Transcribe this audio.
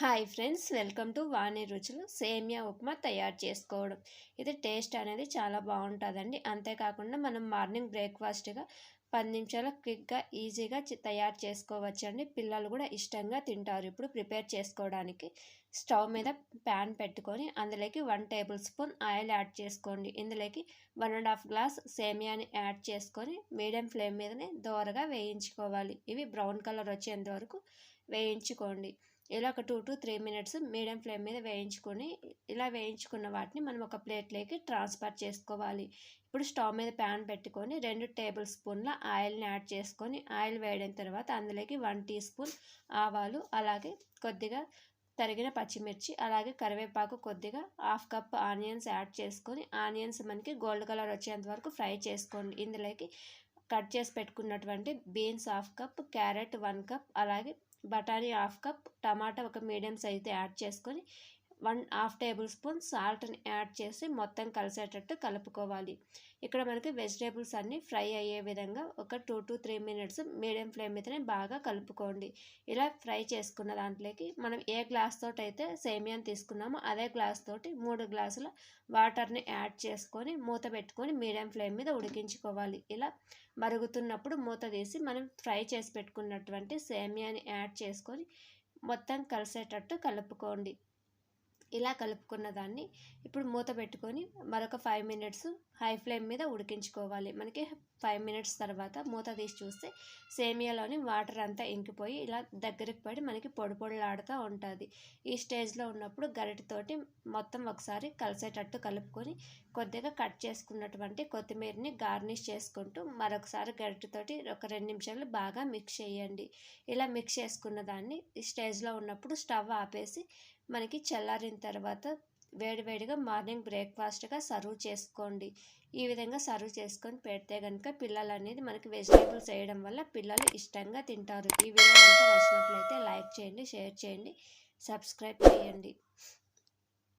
Hi friends welcome to Vani Ruchulu semiya upma తయారు చేసుకోవడం. ఇది టేస్ట్ అనేది చాలా బాగుంటుందండి. అంతేకాకుండా మనం మార్నింగ్ బ్రేక్ఫాస్ట్గా పది నిమిషాల క్విక్గా ఈజీగా తయారు చేసుకోవచ్చండి. పిల్లలు కూడా ఇష్టంగా తింటారు. ఇప్పుడు ప్రిపేర్ చేసుకోవడానికి స్టవ్ మీద ప్యాన్ పెట్టుకొని అందులోకి one tablespoon oil add చేసుకోండి. ఇందులోకి వన్ అండ్ హాఫ్ గ్లాస్ సేమియాని యాడ్ చేసుకొని మీడియం ఫ్లేమ్ మీదనే దోరగా వేయించుకోవాలి. ఇవి బ్రౌన్ కలర్ వచ్చేంత వరకు వేయించుకోండి. ఇలా ఒక two to three minutes medium flame మీద వేయించుకొని ఇలా వేయించుకున్న వాటిని మనం ఒక ప్లేట్లోకి ట్రాన్స్ఫర్ చేసుకోవాలి. ఇప్పుడు స్టవ్ మీద ప్యాన్ పెట్టుకొని రెండు టేబుల్ స్పూన్ల ఆయిల్ని యాడ్ చేసుకొని ఆయిల్ వేయడం తర్వాత అందులోకి వన్ టీ స్పూన్ ఆవాలు అలాగే కొద్దిగా తరిగిన పచ్చిమిర్చి అలాగే కరివేపాకు కొద్దిగా హాఫ్ కప్ ఆనియన్స్ యాడ్ చేసుకొని ఆనియన్స్ మనకి గోల్డ్ కలర్ వచ్చేంత వరకు ఫ్రై చేసుకోండి. ఇందులోకి కట్ చేసి పెట్టుకున్నటువంటి beans half cup carrot one cup అలాగే బఠానీ హాఫ్ కప్ టమాటా ఒక మీడియం సైజు యాడ్ చేసుకొని వన్ హాఫ్ టేబుల్ స్పూన్ సాల్ట్ని యాడ్ చేసి మొత్తం కలిసేటట్టు కలుపుకోవాలి. ఇక్కడ మనకి వెజిటేబుల్స్ అన్నీ ఫ్రై అయ్యే విధంగా ఒక two to three minutes medium flame మీదనే బాగా కలుపుకోండి. ఇలా ఫ్రై చేసుకున్న దాంట్లోకి మనం ఏ గ్లాస్ తోటి అయితే సేమియాని తీసుకున్నామో అదే గ్లాస్ తోటి మూడు గ్లాసుల వాటర్ని యాడ్ చేసుకొని మూత పెట్టుకొని మీడియం ఫ్లేమ్ మీద ఉడికించుకోవాలి. ఇలా మరుగుతున్నప్పుడు మూత తీసి మనం ఫ్రై చేసి పెట్టుకున్నటువంటి సేమియాని యాడ్ చేసుకొని మొత్తం కలిసేటట్టు కలుపుకోండి. ఇలా కలుపుకున్న దాన్ని ఇప్పుడు మూత పెట్టుకొని మరొక ఫైవ్ మినిట్స్ హై ఫ్లేమ్ మీద ఉడికించుకోవాలి. మనకి ఫైవ్ మినిట్స్ తర్వాత మూత తీసి చూస్తే సేమియాలోని వాటర్ అంతా ఇంకిపోయి ఇలా దగ్గరికి పడి మనకి పొడి పొడిలాడుతూ ఉంటుంది. ఈ స్టేజ్లో ఉన్నప్పుడు గరిటతోటి మొత్తం ఒకసారి కలిసేటట్టు కలుపుకొని కొద్దిగా కట్ చేసుకున్నటువంటి కొత్తిమీరని గార్నిష్ చేసుకుంటూ మరొకసారి గరిటతోటి ఒక రెండు నిమిషాలు బాగా మిక్స్ చేయండి. ఇలా మిక్స్ చేసుకున్న దాన్ని ఈ స్టేజ్లో ఉన్నప్పుడు స్టవ్ ఆపేసి మనకి చల్లారిన తర్వాత వేడివేడిగా మార్నింగ్ బ్రేక్ఫాస్ట్గా సర్వ్ చేసుకోండి. ఈ విధంగా సర్వ్ చేసుకొని పెడితే కనుక పిల్లలు అనేది మనకి వెజిటేబుల్స్ వేయడం వల్ల పిల్లలు ఇష్టంగా తింటారు. ఈ వీడియో కనుక నచ్చినట్లయితే లైక్ చేయండి షేర్ చేయండి సబ్స్క్రైబ్ చేయండి.